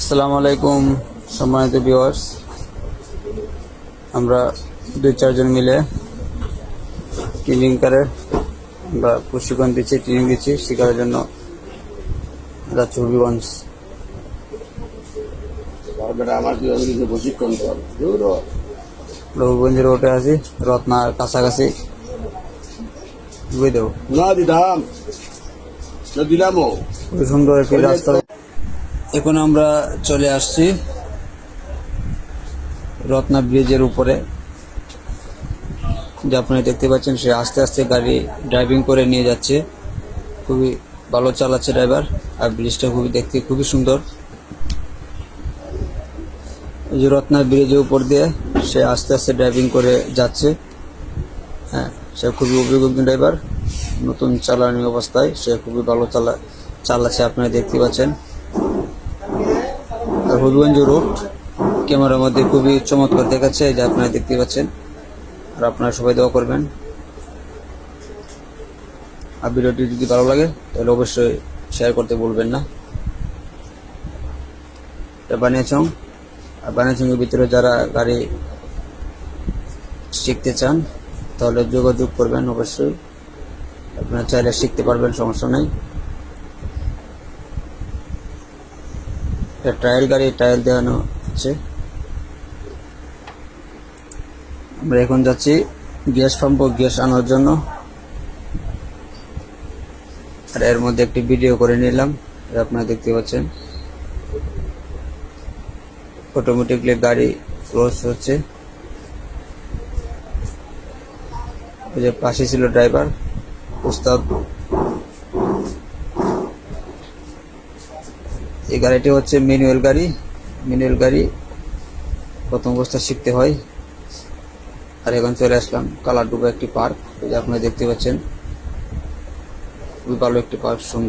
আসসালামু আলাইকুম সম্মানিত ভিউয়ার্স আমরা দুই চারজন মিলে ট্রেনিং করে আমরা প্রশিক্ষণ দিচ্ছি ট্রেনিং দিচ্ছি শেখার জন্য যাচ্ছি হবিগঞ্জ। হবিগঞ্জের রোডে আছি রত্নার কাছাকাছি। বুঝে দেবো। না দিলামও। খুবই সুন্দর একটি রাস্তা। এখন আমরা চলে আসছি রত্না ব্রিজের উপরে। যে আপনারা দেখতে পাচ্ছেন, সে আস্তে আস্তে গাড়ি ড্রাইভিং করে নিয়ে যাচ্ছে। খুবই ভালো চালাচ্ছে ড্রাইভার আর ব্রিজটা খুবই দেখতে খুবই সুন্দর। এই যে রত্না ব্রিজের উপর দিয়ে সে আস্তে আস্তে ড্রাইভিং করে যাচ্ছে। হ্যাঁ সে খুবই অভিজ্ঞ ড্রাইভার নতুন চালানি অবস্থায় সে খুবই ভালো চালা, চালাচ্ছে, আপনারা দেখতে পাচ্ছেন। হবিগঞ্জ রোড, ক্যামেরার মধ্যে খুবই চমৎকার দেখাচ্ছে যে আপনারা দেখতে পাচ্ছেন। আর আপনারা সবাই দোয়া করবেন। আর ভিডিওটি যদি ভালো লাগে, তাহলে অবশ্যই শেয়ার করতে বলবেন না। এটা বানিয়েছং আর বানিয়েছংয়ের ভিতরে যারা গাড়ি শিখতে চান, তাহলে যোগাযোগ করবেন অবশ্যই। আপনারা চাইলে শিখতে পারবেন, সমস্যা নেই। ট্রায়াল গাড়ি ট্রায়াল দেওয়ানো হচ্ছে। আমরা এখন যাচ্ছি গ্যাস পাম্প, গ্যাস আনার জন্য। আর এর মধ্যে একটি ভিডিও করে নিলাম আপনারা দেখতে পাচ্ছেন। অটোমেটিকলি গাড়ি ক্লোজ হচ্ছে। ওই যে পাশে ছিল ড্রাইভার উস্তাদ এই গাড়িটি হচ্ছে ম্যানুয়াল গাড়ি। ম্যানুয়াল গাড়ি প্রথম অবস্থা শিখতে হয়। আর এখন চলে আসলাম কালারডুবা একটি পার্ক। আপনারা দেখতে পাচ্ছেন, খুবই ভালো একটি পার্ক, সুন্দর।